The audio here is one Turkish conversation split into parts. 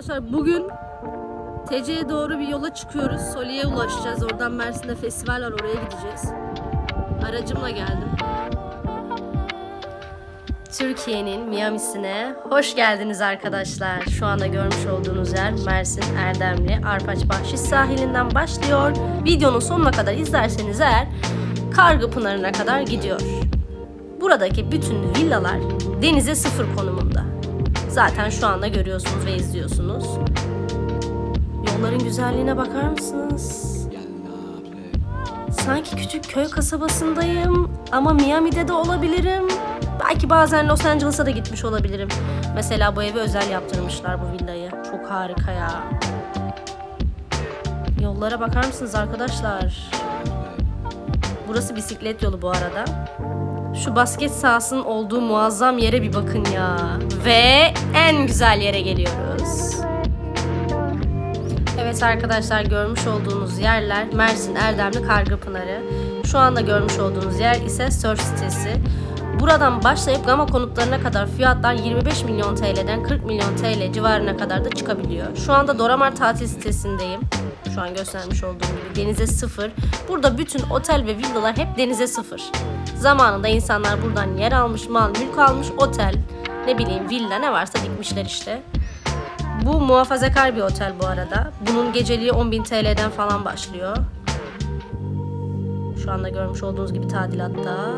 Arkadaşlar bugün TC'ye doğru bir yola çıkıyoruz. Soli'ye ulaşacağız. Oradan Mersin'de festival var oraya gideceğiz. Aracımla geldim. Türkiye'nin Miami'sine hoş geldiniz arkadaşlar. Şu anda görmüş olduğunuz yer Mersin Erdemli Arpaç Bahşiş sahilinden başlıyor. Videonun sonuna kadar izlerseniz eğer Kargı Pınarı'na kadar gidiyor. Buradaki bütün villalar denize sıfır konumunda. Zaten şu anda görüyorsunuz ve izliyorsunuz. Yolların güzelliğine bakar mısınız? Sanki küçük köy kasabasındayım ama Miami'de de olabilirim. Belki bazen Los Angeles'a da gitmiş olabilirim. Mesela bu evi özel yaptırmışlar bu villayı. Çok harika ya. Yollara bakar mısınız arkadaşlar? Burası bisiklet yolu bu arada. Şu basket sahasının olduğu muazzam yere bir bakın ya. Ve en güzel yere geliyoruz. Evet arkadaşlar görmüş olduğunuz yerler Mersin Erdemli Kargıpınarı. Şu anda görmüş olduğunuz yer ise Surf sitesi. Buradan başlayıp Gama konutlarına kadar fiyatlar 25 milyon TL'den 40 milyon TL civarına kadar da çıkabiliyor. Şu anda Doramar tatil sitesindeyim. Şu an göstermiş olduğum gibi denize sıfır. Burada bütün otel ve villalar hep denize sıfır. Zamanında insanlar buradan yer almış, mal mülk almış, otel, ne bileyim villa ne varsa dikmişler işte. Bu muhafazakar bir otel bu arada. Bunun geceliği 10.000 TL'den falan başlıyor. Şu anda görmüş olduğunuz gibi tadilatta.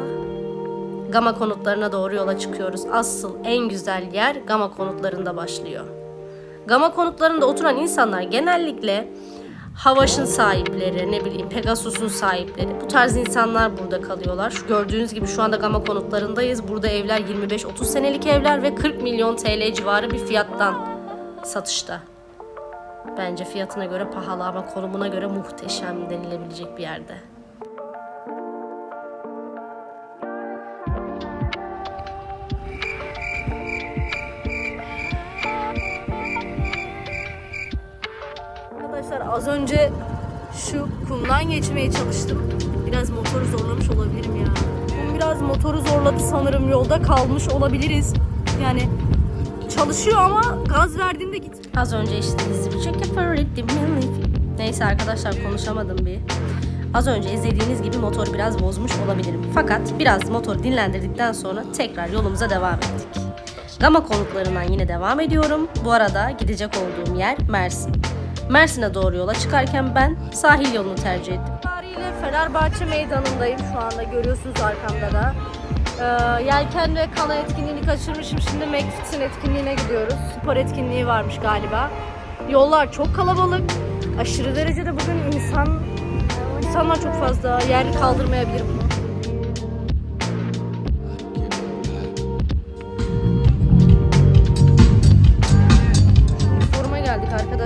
Gama konutlarına doğru yola çıkıyoruz. Asıl en güzel yer Gama konutlarında başlıyor. Gama konutlarında oturan insanlar genellikle Havaş'ın sahipleri, ne bileyim Pegasus'un sahipleri. Bu tarz insanlar burada kalıyorlar. Şu gördüğünüz gibi şu anda Gama konutlarındayız. Burada evler 25-30 senelik evler ve 40 milyon TL civarı bir fiyattan satışta. Bence fiyatına göre pahalı ama konumuna göre muhteşem denilebilecek bir yerde. Arkadaşlar az önce şu kumdan geçmeye çalıştım. Biraz motoru zorlamış olabilirim ya. Kum biraz motoru zorladı sanırım. Yolda kalmış olabiliriz. Yani çalışıyor ama gaz verdiğimde git. Az önce işte izleyecek Neyse arkadaşlar konuşamadım bir. Az önce izlediğiniz gibi motor biraz bozmuş olabilirim. Fakat biraz motoru dinlendirdikten sonra tekrar yolumuza devam ettik. Gama konutlarından yine devam ediyorum. Bu arada gidecek olduğum yer Mersin. Mersin'e doğru yola çıkarken ben sahil yolunu tercih ettim. Tarihiyle Fenerbahçe meydanındayım şu anda görüyorsunuz arkamda da. Ee, yelken ve kana etkinliğini kaçırmışım. Şimdi McFit'in etkinliğine gidiyoruz. Spor etkinliği varmış galiba. Yollar çok kalabalık. Aşırı derecede bugün insan insanlar çok fazla. Yer kaldırmayabilir bunu.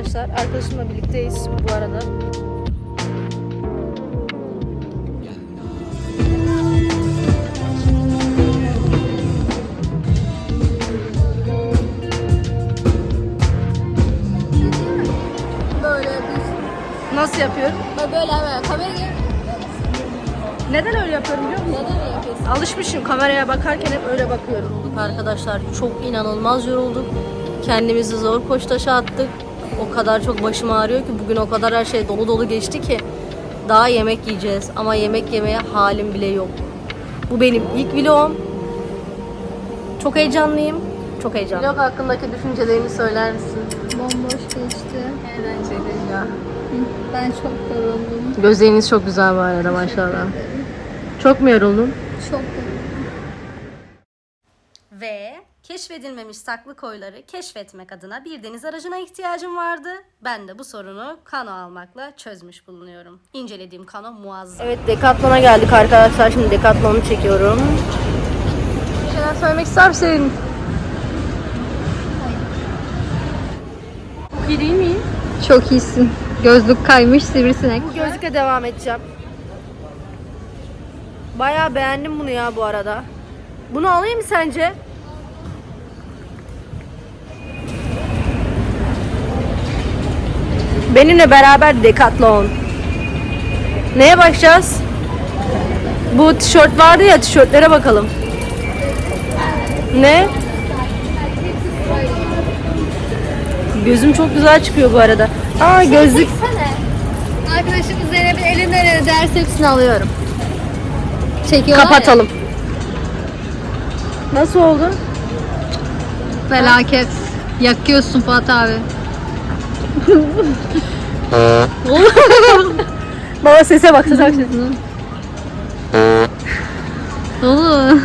Arkadaşlar. Arkadaşımla birlikteyiz bu arada. Böyle bir Nasıl yapıyorum? böyle hemen kameraya Neden öyle yapıyorum biliyor musun? neden yapıyorsun? Alışmışım kameraya bakarken hep öyle bakıyorum. Arkadaşlar çok inanılmaz yorulduk. Kendimizi zor koştaşa attık. O kadar çok başım ağrıyor ki bugün o kadar her şey dolu dolu geçti ki. Daha yemek yiyeceğiz ama yemek yemeye halim bile yok. Bu benim ilk vlogum. Çok heyecanlıyım. Çok heyecanlıyım. Vlog hakkındaki düşüncelerini söyler misin? Bomboş geçti. Eğlenceli ya. Ben çok yoruldum. Gözleriniz çok güzel bu arada maşallah. Çok mu yoruldun? Çok Ve keşfedilmemiş saklı koyları keşfetmek adına bir deniz aracına ihtiyacım vardı. Ben de bu sorunu kano almakla çözmüş bulunuyorum. İncelediğim kano muazzam. Evet Decathlon'a geldik arkadaşlar. Şimdi Decathlon'u çekiyorum. Bir şeyler söylemek ister misin? Çok iyi değil miyim? Çok iyisin. Gözlük kaymış sivrisinek. Bu gözlükle devam edeceğim. Bayağı beğendim bunu ya bu arada. Bunu alayım mı sence? Benimle beraber Decathlon. Neye bakacağız? Bu tişört vardı ya tişörtlere bakalım. Ne? Gözüm çok güzel çıkıyor bu arada. Aa gözlük. Çeksene. Arkadaşım Zeynep'in elinden ele ders hepsini alıyorum. Çekiyorlar ya. Kapatalım. Nasıl oldu? Felaket. Yakıyorsun Fuat abi. Baba sese bak sese bak. Oğlum.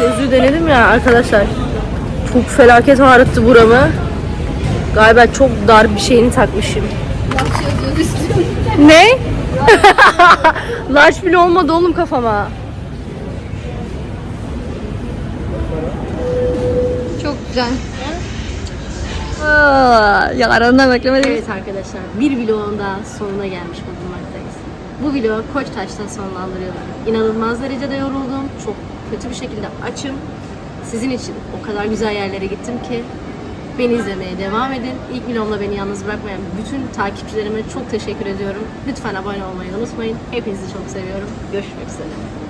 Gözlüğü denedim ya arkadaşlar. Çok felaket ağrıttı buramı. Galiba çok dar bir şeyini takmışım. ne? Large bile olmadı oğlum kafama. Çok güzel. Aa, yarına beklemedim. Evet arkadaşlar bir vlogun daha sonuna gelmiş bulunmaktayız. Bu vlogu Koçtaş'tan sonlandırıyorum. İnanılmaz derecede yoruldum. Çok kötü bir şekilde açım. Sizin için o kadar güzel yerlere gittim ki beni izlemeye devam edin. İlk vlogumla beni yalnız bırakmayan bütün takipçilerime çok teşekkür ediyorum. Lütfen abone olmayı unutmayın. Hepinizi çok seviyorum. Görüşmek üzere.